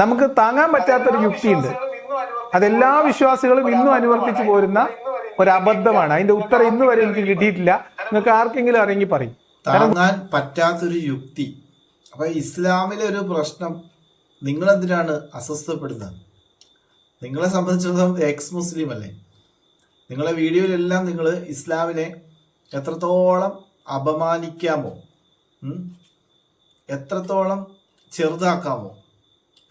നമുക്ക് താങ്ങാൻ പറ്റാത്തൊരു യുക്തിയുണ്ട് അതെല്ലാ വിശ്വാസികളും ഇന്നും അനുവർത്തിച്ചു പോരുന്ന ഒരു അബദ്ധമാണ്. അതിന്റെ ഉത്തരം ഇന്ന് വരെ എനിക്ക് കിട്ടിയിട്ടില്ല. നിങ്ങൾക്ക് ആർക്കെങ്കിലും അറിയെങ്കിൽ പറയും. താങ്ങാൻ പറ്റാത്തൊരു യുക്തി. അപ്പൊ ഇസ്ലാമിലെ ഒരു പ്രശ്നം നിങ്ങൾ എന്തിനാണ് അസ്വസ്ഥപ്പെടുന്നത്? നിങ്ങളെ സംബന്ധിച്ചിടത്തോളം എക്സ് മുസ്ലിം അല്ലേ? നിങ്ങളെ വീഡിയോയിലെല്ലാം നിങ്ങൾ ഇസ്ലാമിനെ എത്രത്തോളം അപമാനിക്കാമോ എത്രത്തോളം ചെറുതാക്കാമോ?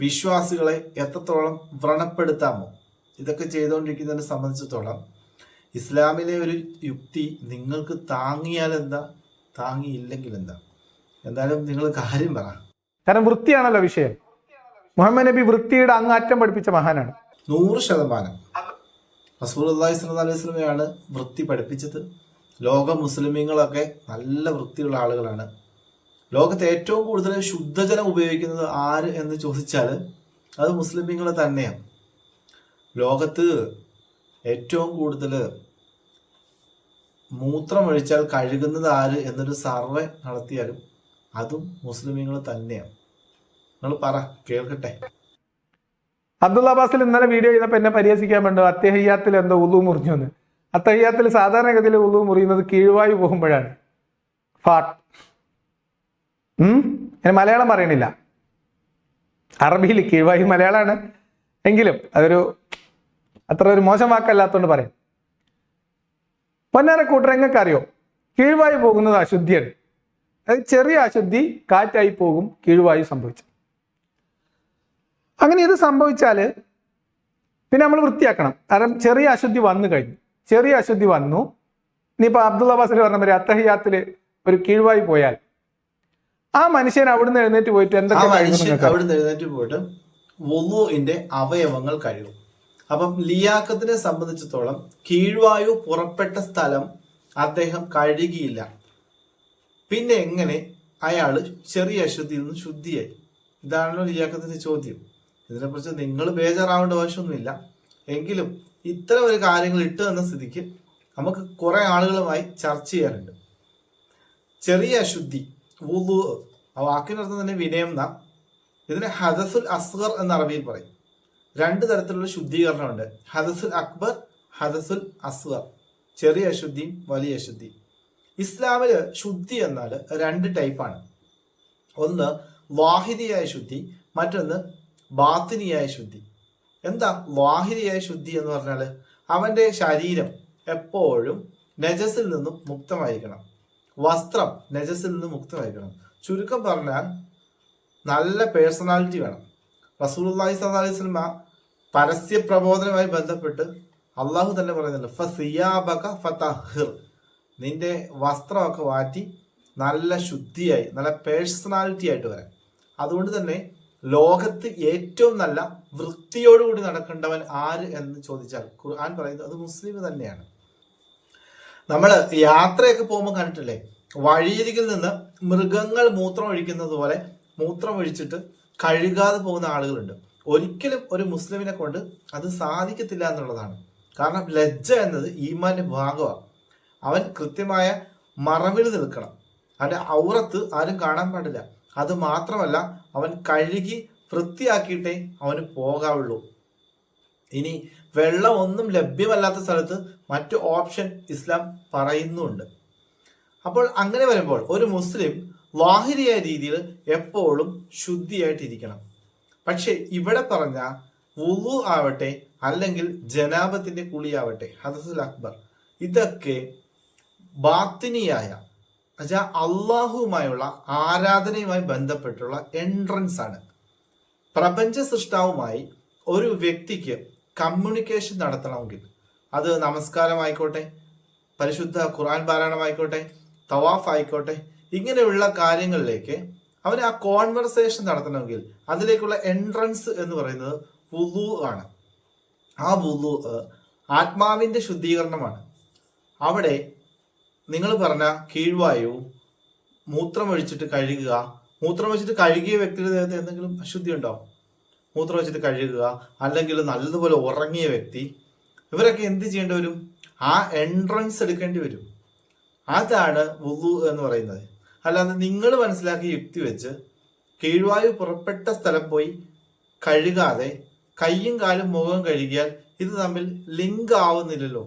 വിശ്വാസികളെ എത്രത്തോളം വ്രണപ്പെടുത്താമോ? ഇതൊക്കെ ചെയ്തുകൊണ്ടിരിക്കുന്നതിനെ സംബന്ധിച്ചിടത്തോളം ഇസ്ലാമിലെ ഒരു യുക്തി നിങ്ങൾക്ക് താങ്ങിയാൽ എന്താ? താങ്ങിയില്ലെങ്കിൽ എന്താ? എന്തായാലും നിങ്ങൾ കാര്യം പറ. കാരണം വൃത്തിയാണല്ലോ വിഷയം. മുഹമ്മദ് നബി വൃത്തിയുടെ അങ്ങാറ്റം പഠിപ്പിച്ച മഹാനാണ്. നൂറ് ശതമാനം. അലൈഹി വസല്ലമയാണ് വൃത്തി പഠിപ്പിച്ചത്. ലോക മുസ്ലിമീങ്ങളൊക്കെ നല്ല വൃത്തിയുള്ള ആളുകളാണ്. ലോകത്ത് ഏറ്റവും കൂടുതൽ ശുദ്ധജലം ഉപയോഗിക്കുന്നത് ആര് എന്ന് ചോദിച്ചാൽ അത് മുസ്ലിമീങ്ങൾ തന്നെയാണ്. ലോകത്ത് ഏറ്റവും കൂടുതൽ മൂത്രമൊഴിച്ചാൽ കഴുകുന്നത് ആര് എന്നൊരു സർവേ നടത്തിയാലും അതും മുസ്ലിമീങ്ങൾ തന്നെയാണ്. നിങ്ങൾ പറ കേൾക്കട്ടെ. അബ്ദുള്ള അബ്ബാസിൽ ഇന്നലെ വീഡിയോ ചെയ്തപ്പോൾ എന്നെ പരിഹസിക്കാൻ വേണ്ടു അത്യഹയ്യാത്തിൽ എന്തോ ഉള്ളു മുറിഞ്ഞു എന്ന്. അത്തഹയ്യാത്തിൽ സാധാരണഗതിയിൽ ഉള്ളു മുറിയുന്നത് കീഴ്വായു പോകുമ്പോഴാണ്. ഫാട്ട് ഞാൻ മലയാളം പറയണില്ല അറബിയിൽ കീഴ്വായി മലയാളമാണ് എങ്കിലും അതൊരു അത്ര ഒരു മോശം വാക്കല്ലാത്തതുകൊണ്ട് പറയാം. പൊന്നാര കൂട്ടരങ്ങൾക്ക് അറിയോ കീഴ്വായി പോകുന്നത് അശുദ്ധിയാണ്. അത് ചെറിയ അശുദ്ധി കാറ്റായി പോകും കീഴ്വായു സംഭവിച്ചു. അങ്ങനെ ഇത് സംഭവിച്ചാൽ പിന്നെ നമ്മൾ വൃത്തിയാക്കണം. കാരണം ചെറിയ അശുദ്ധി വന്നു കഴിഞ്ഞു. ചെറിയ അശുദ്ധി വന്നു. ഇനിയിപ്പോൾ അബ്ദുള്ള ബാസിൽ പറഞ്ഞ മാതിരി അത്തഹിയാത്തിൽ ഒരു കീഴ്വായി പോയാൽ ആ മനുഷ്യൻ അവിടുന്ന് എഴുന്നേറ്റ് പോയിട്ട് എന്താ എന്തൊക്കെ മനുഷ്യൻ അവിടുന്ന് എഴുന്നേറ്റ് പോയിട്ട് വുളുവിന്റെ അവയവങ്ങൾ കഴുകും. അപ്പം ലിയാക്കത്തിനെ സംബന്ധിച്ചിടത്തോളം കീഴ്വായു പുറപ്പെട്ട സ്ഥലം അദ്ദേഹം കഴുകിയില്ല. പിന്നെ എങ്ങനെ അയാൾ ചെറിയ അശുദ്ധിയിൽ നിന്ന് ശുദ്ധിയായി? ഇതാണല്ലോ ലിയാക്കത്തിന്റെ ചോദ്യം. ഇതിനെക്കുറിച്ച് നിങ്ങൾ ബേജാറാവേണ്ട ആവശ്യമൊന്നുമില്ല. എങ്കിലും ഇത്തരം ഒരു കാര്യങ്ങൾ ഇട്ട് തന്ന സ്ഥിതിക്ക് നമുക്ക് കുറെ ആളുകളുമായി ചർച്ച ചെയ്യാറുണ്ട് ചെറിയ അശുദ്ധി വുളു ആ വാക്കിനർത്ഥം തന്നെ വിനയം എന്നാ ഇതിനെ ഹദസുൽ അസ്ഗർ എന്ന് അറബിയിൽ പറയും. രണ്ട് തരത്തിലുള്ള ശുദ്ധീകരണമുണ്ട്. ഹദസുൽ അക്ബർ ഹദസുൽ അസ്ഗർ. ചെറിയ അശുദ്ധിയും വലിയ അശുദ്ധിയും. ഇസ്ലാമിൽ ശുദ്ധി എന്നാൽ രണ്ട് ടൈപ്പാണ് ഒന്ന് വാഹിദിയായ ശുദ്ധി മറ്റൊന്ന് ബാത്തിനിയായ ശുദ്ധി. എന്താ വാഹിദിയായ ശുദ്ധി എന്ന് പറഞ്ഞാൽ അവന്റെ ശരീരം എപ്പോഴും നജസിൽ നിന്നും മുക്തമായിരിക്കണം. വസ്ത്രം നജസിൽ നിന്നും മുക്തമായിരിക്കണം. ചുരുക്കം പറഞ്ഞാൽ നല്ല പേഴ്സണാലിറ്റി വേണം. സ്വല്ലല്ലാഹി അലൈഹി വസല്ലമ പരസ്യ പ്രബോധനവുമായി ബന്ധപ്പെട്ട് അള്ളാഹു തന്നെ പറയുന്നുണ്ട് ഫസിയാബക ഫതഹിർ നിന്റെ വസ്ത്രമൊക്കെ മാറ്റി നല്ല ശുദ്ധിയായി നല്ല പേഴ്സണാലിറ്റി ആയിട്ട് വരാൻ. അതുകൊണ്ട് തന്നെ ലോകത്ത് ഏറ്റവും നല്ല വൃത്തിയോടുകൂടി നടക്കേണ്ടവൻ ആര് എന്ന് ചോദിച്ചാൽ ഖുർആൻ പറയുന്നത് അത് മുസ്ലിം തന്നെയാണ്. നമ്മൾ യാത്രയൊക്കെ പോകുമ്പോൾ കണ്ടിട്ടില്ലേ വഴിയരികിൽ നിന്ന് മൃഗങ്ങൾ മൂത്രം ഒഴിക്കുന്നത് പോലെ മൂത്രം ഒഴിച്ചിട്ട് കഴുകാതെ പോകുന്ന ആളുകളുണ്ട്. ഒരിക്കലും ഒരു മുസ്ലിമിനെ കൊണ്ട് അത് സാധിക്കത്തില്ല എന്നുള്ളതാണ്. കാരണം ലജ്ജ എന്നത് ഈമാന്റെ ഭാഗമാണ് അവൻ കൃത്യമായ മറവിൽ നിൽക്കണം. അവന്റെ ഔറത്ത് ആരും കാണാൻ പാടില്ല. അത് മാത്രമല്ല അവൻ കഴുകി വൃത്തിയാക്കിയിട്ടേ അവന് പോകാവുള്ളൂ. ഇനി വെള്ളം ഒന്നും ലഭ്യമല്ലാത്ത സ്ഥലത്ത് മറ്റു ഓപ്ഷൻ ഇസ്ലാം പറയുന്നുണ്ട്. അപ്പോൾ അങ്ങനെ വരുമ്പോൾ ഒരു മുസ്ലിം വാഹിരിയായ രീതിയിൽ എപ്പോഴും ശുദ്ധിയായിട്ടിരിക്കണം. പക്ഷേ ഇവിടെ പറഞ്ഞ വുളു ആവട്ടെ അല്ലെങ്കിൽ ജനാബത്തിന്റെ കുളിയാവട്ടെ ഹദസുൽ അക്ബർ ഇതൊക്കെ ബാത്തിനിയായ എന്നുവെച്ചാൽ അള്ളാഹുവുമായുള്ള ആരാധനയുമായി ബന്ധപ്പെട്ടുള്ള എൻട്രൻസ് ആണ്. പ്രപഞ്ച സൃഷ്ടാവുമായി ഒരു വ്യക്തിക്ക് കമ്മ്യൂണിക്കേഷൻ നടത്തണമെങ്കിൽ അത് നമസ്കാരമായിക്കോട്ടെ പരിശുദ്ധ ഖുർആൻ പാരായണമായിക്കോട്ടെ തവാഫ് ആയിക്കോട്ടെ ഇങ്ങനെയുള്ള കാര്യങ്ങളിലേക്ക് അവന് ആ കോൺവെർസേഷൻ നടത്തണമെങ്കിൽ അതിലേക്കുള്ള എൻട്രൻസ് എന്ന് പറയുന്നത് വുദു ആണ്. ആ വുദു ആത്മാവിന്റെ ശുദ്ധീകരണമാണ്. അവിടെ നിങ്ങൾ പറഞ്ഞ കീഴ്വായു മൂത്രമൊഴിച്ചിട്ട് കഴുകുക. മൂത്രമൊഴിച്ചിട്ട് കഴുകിയ വ്യക്തിയുടെ ദേഹത്ത് എന്തെങ്കിലും അശുദ്ധി ഉണ്ടോ? മൂത്രമൊഴിച്ചിട്ട് കഴുകുക. അല്ലെങ്കിൽ നല്ലതുപോലെ ഉറങ്ങിയ വ്യക്തി. ഇവരൊക്കെ എന്ത് ചെയ്യേണ്ടി വരും? ആ എൻട്രൻസ് എടുക്കേണ്ടി വരും. അതാണ് വുളു എന്ന് പറയുന്നത്. അല്ലാതെ നിങ്ങൾ മനസ്സിലാക്കി യുക്തി വെച്ച് കീഴ്വായു പുറപ്പെട്ട സ്ഥലം പോയി കഴുകാതെ കയ്യും കാലും മുഖവും കഴുകിയാൽ ഇത് തമ്മിൽ ലിങ്ക് ആവുന്നില്ലല്ലോ.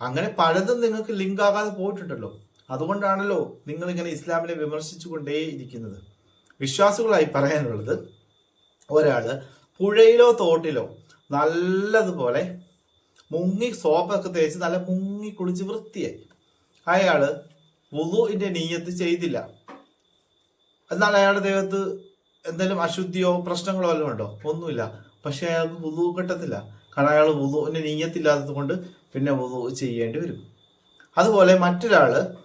അങ്ങനെ പലതും നിങ്ങൾക്ക് ലിങ്ക് ആകാതെ പോയിട്ടുണ്ടല്ലോ. അതുകൊണ്ടാണല്ലോ നിങ്ങൾ ഇങ്ങനെ ഇസ്ലാമിനെ വിമർശിച്ചുകൊണ്ടേ ഇരിക്കുന്നത്. വിശ്വാസികളായി പറയാനുള്ളത് ഒരാൾ പുഴയിലോ തോട്ടിലോ നല്ലതുപോലെ മുങ്ങി സോപ്പൊക്കെ തേച്ച് നല്ല മുങ്ങി കുളിച്ച് വൃത്തിയായി. അയാൾ വുളുവിന്റെ നീയത്ത് ചെയ്തില്ല. എന്നാൽ അയാളുടെ ദൈവത്ത് എന്തെങ്കിലും അശുദ്ധിയോ പ്രശ്നങ്ങളോ എല്ലാം ഉണ്ടോ? ഒന്നുമില്ല. പക്ഷെ അയാൾക്ക് വുളു കിട്ടത്തില്ല. കാരണം അയാൾ വുളുവിന്റെ നീയത്തില്ലാത്തത് കൊണ്ട് പിന്നെ വുളു ചെയ്യേണ്ടി വരും. അതുപോലെ മറ്റൊരാൾ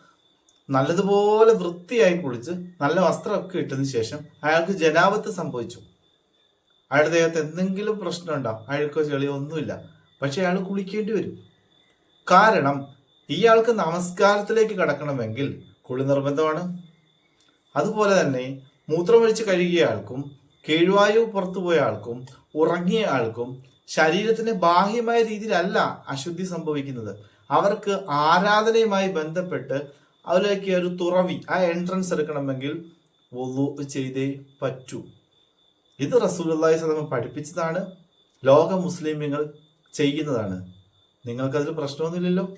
നല്ലതുപോലെ വൃത്തിയായി കുളിച്ച് നല്ല വസ്ത്രമൊക്കെ ഇട്ടതിന് ശേഷം അയാൾക്ക് ജനാപത്ത് സംഭവിച്ചു. അയാളുടെ ദേഹത്ത് എന്തെങ്കിലും പ്രശ്നം ഉണ്ടാവും അയാൾക്കോ ചെളിയോ ഒന്നുമില്ല പക്ഷെ അയാൾ കുളിക്കേണ്ടി വരും. കാരണം ഇയാൾക്ക് നമസ്കാരത്തിലേക്ക് കടക്കണമെങ്കിൽ കുളി നിർബന്ധമാണ്. അതുപോലെ തന്നെ മൂത്രമൊഴിച്ച് കഴുകിയ ആൾക്കും കീഴ്വായു പുറത്തുപോയ ആൾക്കും ഉറങ്ങിയ ആൾക്കും ശരീരത്തിന് ബാഹ്യമായ രീതിയിലല്ല അശുദ്ധി സംഭവിക്കുന്നത്. അവർക്ക് ആരാധനയുമായി ബന്ധപ്പെട്ട് അതിലേക്ക് ഒരു തുറവി ആ എൻട്രൻസ് എടുക്കണമെങ്കിൽ വുളു ചെയ്തേ പറ്റൂ. ഇത് റസൂലുള്ളാഹി സ്വലം പഠിപ്പിച്ചതാണ്. ലോക മുസ്ലിമുകൾ ചെയ്യുന്നതാണ്. നിങ്ങൾക്കതിൽ പ്രശ്നമൊന്നുമില്ലല്ലോ.